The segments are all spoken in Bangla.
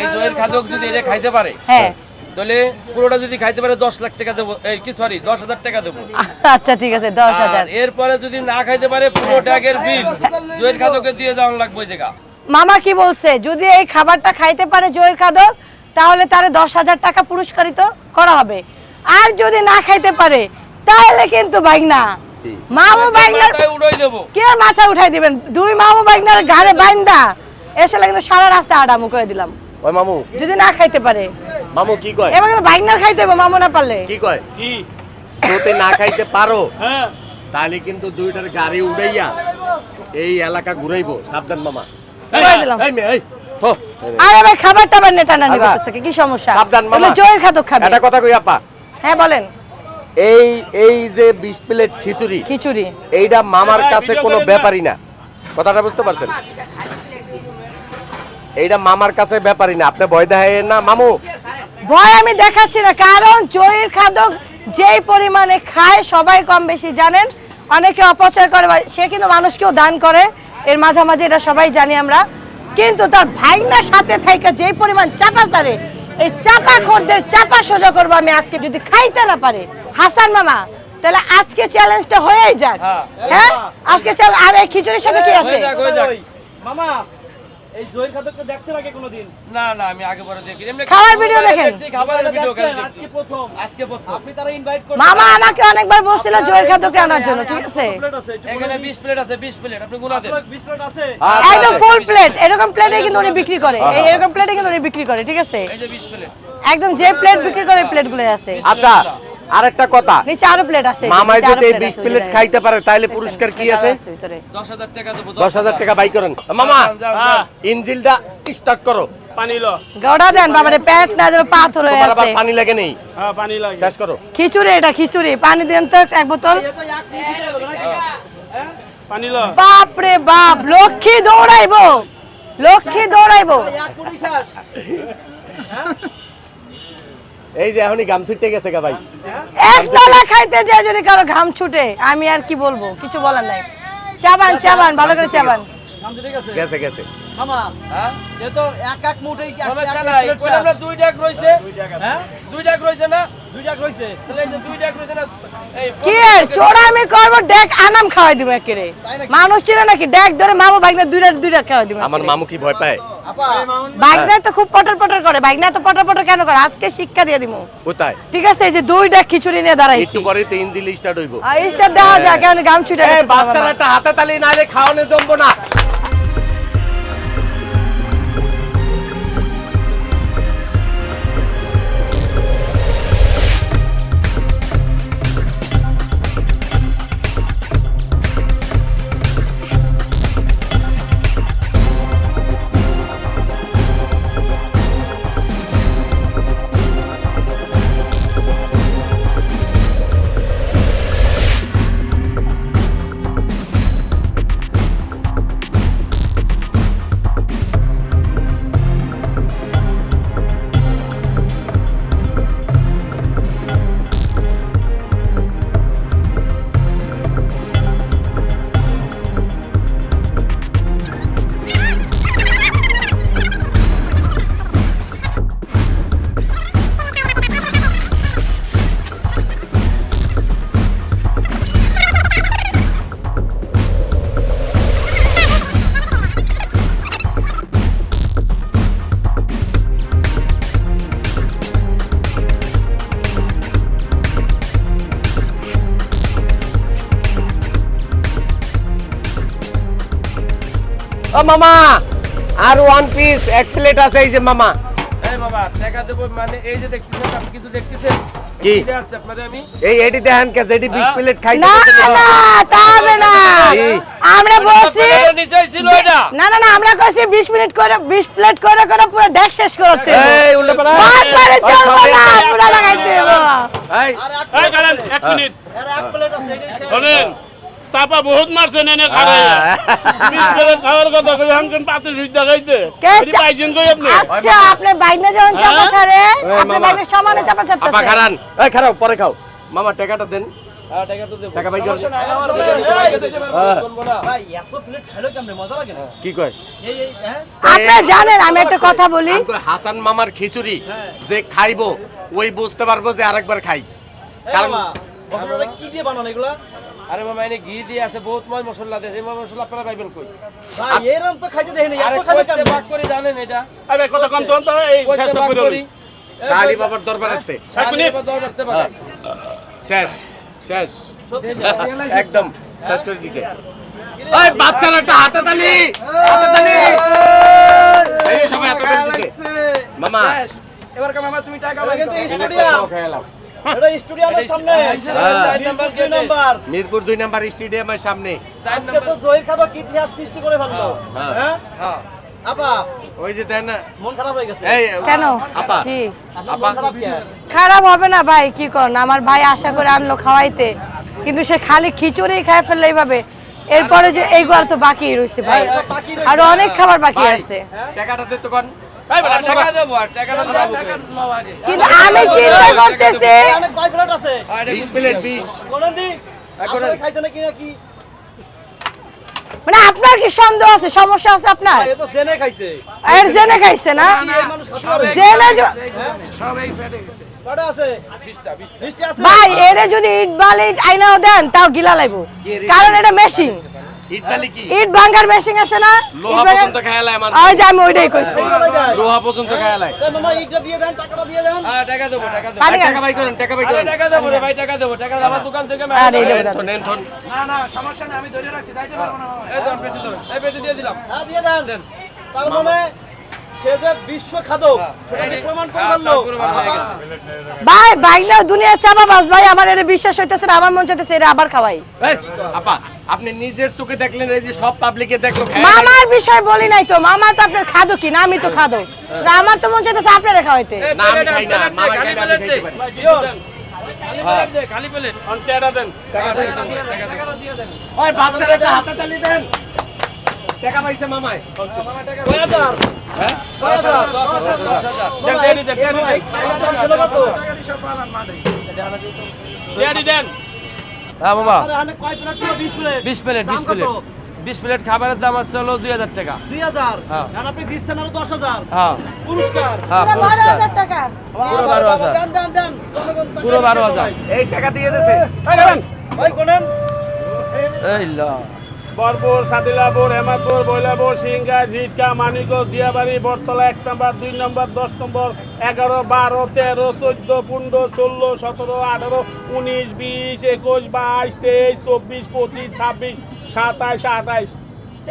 এই দইয়ের খাদক যদি এটা খাইতে পারে হ্যাঁ। তাহলে পুরোটা যদি খাইতে পারে দশ লাখ টাকা দেবো এই কি সরি দশ হাজার টাকা দেবো। আচ্ছা ঠিক আছে দশ হাজার। এরপরে যদি না খাইতে পারে পুরো ট্যাগের বিল দইয়ের খাদকে দিয়ে যাওয়ার লাগবে জায়গা। মামা কি বলছে? যদি এই খাবারটা খাইতে পারে জয়ের খাদক তাহলে তারে দশ হাজার টাকা পুরস্কারিত করা হবে। আর যদি না খাইতে পারে তাহলে কিন্তু বাইগনা মামু বাইগনার মাথায় উড়াই দেবো। কে মাথা উঠাই দিবেন? দুই মামু বাইগনার ঘাড়ে বাইন্দা। এসে কিন্তু সারা রাস্তা আডামু করে দিলাম। ওই মামু। যদি না খাইতে পারে। মামু কি কয়? এবার কিন্তু খাইতে হবে মামু না পারলে। কি কয়? কি? যদি না খাইতে পারো হ্যাঁ। তাহলে কিন্তু দুইটার গাড়ি উড়াইয়া এই এলাকা ঘুরাইবো। সাবধান মামা। আরে ভাই খাবার টাবার নেটা না আচ্ছা। থেকে কি সমস্যা? সাবধান মামা। জয়ের খাদক খাবে। একটা কথা কই আপা। হ্যাঁ বলেন। এই এই যে বিশ প্লেট খিচুড়ি খিচুড়ি। এইটা মামার হ্যাঁ, কাছে কোনো ব্যাপারই না। কথাটা বুঝতে পারছেন? এইটা মামার কাছে ব্যাপারই না। আপনি ভয় দেখায় না মামু। ভয় আমি দেখাচ্ছি না কারণ জয়ের খাদক যেই পরিমাণে খায় সবাই কম বেশি জানেন। অনেকে অপচয় করে সে কিন্তু মানুষকেও দান করে। এর মাঝামাঝি এটা সবাই জানি আমরা। কিন্তু তার ভাইনার সাথে থেকে যেই পরিমাণ চাপা সারে এই চাপা খোরদের চাপা সোজা করব আমি আজকে যদি খাইতে না পারে। হাসান মামা তাহলে আজকে চ্যালেঞ্জটা হয়েই যাক। হ্যাঁ। হ্যাঁ? আজকে চ্যালেঞ্জ আর এই খিচুড়ির সাথে কি আছে? হয়ে যাক। মামা এই জয়ের খাদকটা দেখছেন আগে কোনোদিন? না না আমি আগে পরে দেখি। এমনি খাবার ভিডিও দেখেন? খাবারের ভিডিও? আজকে প্রথম। আজকে প্রথম। আপনি তারা ইনভাইট করছেন। মামা আমাকে অনেকবার বলছিল জয়ের খাদকটা আনার জন্য ঠিক আছে? প্লেট আছে? একটু এখানে 20 প্লেট আছে 20 প্লেট আপনি গুনা দেন। 20 প্লেট আছে? একদম। ফুল প্লেট এরকম প্লেটে কিন্তু উনি বিক্রি করে। এই এরকম প্লেটে কিন্তু উনি বিক্রি করে ঠিক আছে? এই যে 20 প্লেট একদম যে প্লেট বিক্রি করে প্লেটগুলো আছে। আচ্ছা। আরেকটা কথা। নিচে আরও প্লেট আছে মামাই যদি এই plate বিশ আছে, প্লেট খাইতে পারে তাহলে পুরস্কার কি আছে? 10000 টাকা দেবো দশ হাজার টাকা বাই করেন। মামা হ্যাঁ। ইঞ্জিলটা স্টার্ট করো। পানি লো। গড়া দেন বাবারে পেট না যেন পাথর হয়ে আছে। পানি লাগে নেই। হ্যাঁ পানি লাগে। শেষ করো। খিচুড়ি এটা খিচুড়ি। পানি দেন তো এক বোতল। হ্যাঁ? পানি লো। বাপ রে বাপ লক্ষ্মী দৌড়াইবো। লক্ষ্মী দৌড়াইবো। এই যে এখনই গাম ছিটতে গেছে গা ভাই। এক ডলা খাইতে যায় যদি কারও ঘাম ছুটে আমি আর কি বলব? কিছু বলার নাই। চাবান চাবান ভালো করে চাবান। গেছে? গেছে মামা হ্যাঁ? তো এক এক মুঠেই কি সমস্যা নাই। কইলাম না দুই টাক রইছে। হ্যাঁ দুই টাক রইছে না? দুই টাক রইছে। তাহলে দুই টাক রইছে না কি এর? চোরামি করব ডেক আনাম খাওয়াই দিব একেরে। মানুষ ছিল নাকি ডেক ধরে মামু বাইকনা দুইটা দুইটা খাওয়াই দিব আমার মামু কি ভয় পায়? বাইকনা তো খুব পটর পটর করে। বাইকনা তো পটর পটর কেন করে? আজকে শিক্ষা দিয়ে দিমু। কোথায়? ঠিক আছে এই যে দুইটা খিচুড়ি নিয়ে দাঁড়াইছি। একটু পরে তো ইঞ্জিল স্টার্ট হইবো। আর স্টার দেখা যায় কেন গাম ছুটে বাচ্চারা একটা হাতে তালি রে খাওয়ানো জমবো না। ও মামা আর ওয়ান পিস এক প্লেট আছে এই যে মামা। এই বাবা টাকা দেবো মানে এই যে দেখতেছেন আপনি কিছু দেখতেছেন? কি? আছে আপনাদের আমি। এই এডি দেখেন কে এডি 20 হ্যাঁ? প্লেট খাইতে না না। না তা হবে না। আমরা বলছি নিচেই ছিল এটা। না না না আমরা কইছি 20 মিনিট করে 20 প্লেট করে করে পুরো ডেক শেষ করতে এই উল্টো পালা বাদ পারে ওই না পুরো লাগাইতে হবে। এই। এই কারণ এক মিনিট। এর এক প্লেট আছে এটাই শেষ। শোনেন। চাপা বহুত মারছেন এনে খারাই খাওয়ার কথা কই হামকেন পাতে সুইদা খাইতে কে পাইছেন কই আপনি? আচ্ছা আপনার বাইকনা যখন চাপা ছাড়ে এই আপনার সমানে চাপা আপা খারান এই খারাও পরে খাও। মামা টাকাটা দেন। হ্যাঁ। হ্যাঁ। বলব না। ভাই এত প্লেট খাইলো কেমনে? মজা লাগে না? কি কয়? এই এই হ্যাঁ? আপনি জানেন আমি একটা কথা বলি। হাসান মামার খিচুড়ি যে খাইবো ওই বুঝতে পারব যে আরেকবার খাই। কারণ- আপনারা কি দিয়ে বানান এগুলা? আরে মামা এনে ঘি দিয়ে আছে বহুত ময় মশলা দিয়ে এই মশলা আপনারা পাইবেন কই? ভাই এরকম তো খাইতে দেখিনি এত ভাগ করে জানেন এটা? কত কম তো এই করে। শালি বাবার দরবারেতে সামনে দর করতে পারে শেষ শেষ। একদম শেষ করে দিছে। ওই বাচ্চারা একটা হাতে তালি হাতে তালি এই সবাই হাতে তালি দিছে মামা। এবার কা মামা তুমি টাকা স্টুডিয়াম তো খেলাম। এটা স্টুডিয়ামের সামনে। মিরপুর দুই নাম্বার মিরপুর দুই নাম্বার স্টেডিয়ামের সামনে। আজকে তো জয়ের খাদক ইতিহাস সৃষ্টি করে ফেলল। হ্যাঁ। হ্যাঁ। হ্যাঁ? আপা ওই যে দেন মন খারাপ হয়ে গেছে। এই কেন? আপা। কি? আপা খারাপ হবে না ভাই কি করেন? আমার ভাই আশা করে আনলো খাওয়াইতে। কিন্তু সে খালি খিচুড়ি খায় ফেললে এইভাবে। এরপরে যে এইগুলো তো বাকি রয়েছে ভাই। আর অনেক খাবার বাকি আছে। টাকাটা তো কোন। কিন্তু আমি চিন্তা করতেছি অনেক কয় প্লেট আছে? আর এটা 20 প্লেট 20 কোনদিন দি আসলে খাইছে নাকি নাকি? মানে আপনার কি সন্দেহ আছে সমস্যা আছে আপনার? এ জেনে খাইছে। এর জেনে খাইছে না? জেনে য- কটা আছে? বিশটা, বিশটা। মিষ্টি আছে? ভাই এরে যদি ইট বালি আইনাও দেন তাও গিলা লাগবো কারণ এটা মেশিন ইট ভাঙ্গার মেশিন আছে না? লোহা পর্যন্ত খেয়ালায় আমার ওই যে আমি ওইটাই কইছি। লোহা পর্যন্ত খেয়ালায় এই মামা ইটটা দিয়ে দেন টাকাটা দিয়ে দেন। হ্যাঁ, টাকা দেবো, টাকা দেবো। টাকা ভাই করেন টাকা ভাই করেন। টাকা দেবো রে ভাই, টাকা দেবো। টাকা আমার দোকান থেকে আমি আরে আনলাম। এই দেবো, নেন থন, নেন থন। এই ধরুন, পেটি ধরুন। এই পেটি দিয়ে দিলাম। হ্যাঁ দিয়ে দেন। তার মানে হ্যাঁ, হয়ে ভাই দুনিয়া চাপা বাস ভাই আমার এর বিশ্বাস হইতেছে না আমার মন চাইতেছে এর আবার খাওয়াই। আপা আপনি নিজের চোখে দেখলেন এই যে সব পাবলিকে দেখল মামার বিষয় বলি নাই তো মামা তো আপনার খাদো কি না আমি তো খাদো না, আমার তো মন চাইতেছে আপনারা খাওয়াইতে এই না, আমি খাই না, মামাই খাইলে আমি প্লেট খাইতে। পারি। দেন। খালি প্লেট দে, খালি প্লেট। অন্টেটা দেন ওই বাচ্চারা একটা হাতে তালি দেন টাকা পাইছে মামায় কয় হাজার কয় হাজার দেন দেন দেন মামা, খাবার দাম ছিল কত? দেন দেন হ্যাঁ বাবা আরে হানে কয় প্লেট ছিল? 20 প্লেট। বিশ প্লেট বিশ প্লেট বিশ প্লেট খাবারের দাম আছে হলো দুই হাজার টাকা 2000 হ্যাঁ। আপনি দিচ্ছেন আরও 10000 হ্যাঁ পুরস্কার হ্যাঁ বারো পুরস্কার। হাজার পুরো বারো হাজার। পুরো বারো হাজার। এই টাকা দিয়ে দিয়েছে এই দেন ভাই কোনেন এই লা বরপুর, সাদিলাপুর, হেমাদপুর, বৈলাপুর, সিংহা, ঝিটকা, মানিকগঞ্জ, দিয়াবাড়ি বরতলা এক নম্বর, দুই নম্বর, দশ নম্বর, এগারো, বারো, তেরো, চোদ্দ, পনেরো, ষোলো, সতেরো, আঠারো, উনিশ, বিশ, একুশ, বাইশ, তেইশ, চব্বিশ, পঁচিশ, ছাব্বিশ, সাতাইশ, আঠাইশ।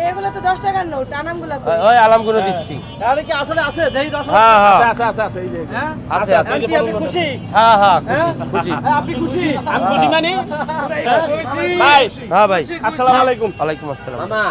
এগুলো তো দশ টাকার নোট আনামগুলো ওই আলামগুলো দিচ্ছি। তাহলে কি আসলে আছে? দেই 10000 হ্যাঁ হ্যাঁ। আছে আছে আছে এই যে হ্যাঁ? আছে আছে আপনি খুশি? হ্যাঁ হ্যাঁ হ্যাঁ? খুশি হ্যাঁ, আপনি খুশি? আমি খুশি মানি? হ্যাঁ, ভাই হ্যাঁ ভাই। আসসালামু আলাইকুম। ওয়ালাইকুম আসসালাম। মামা।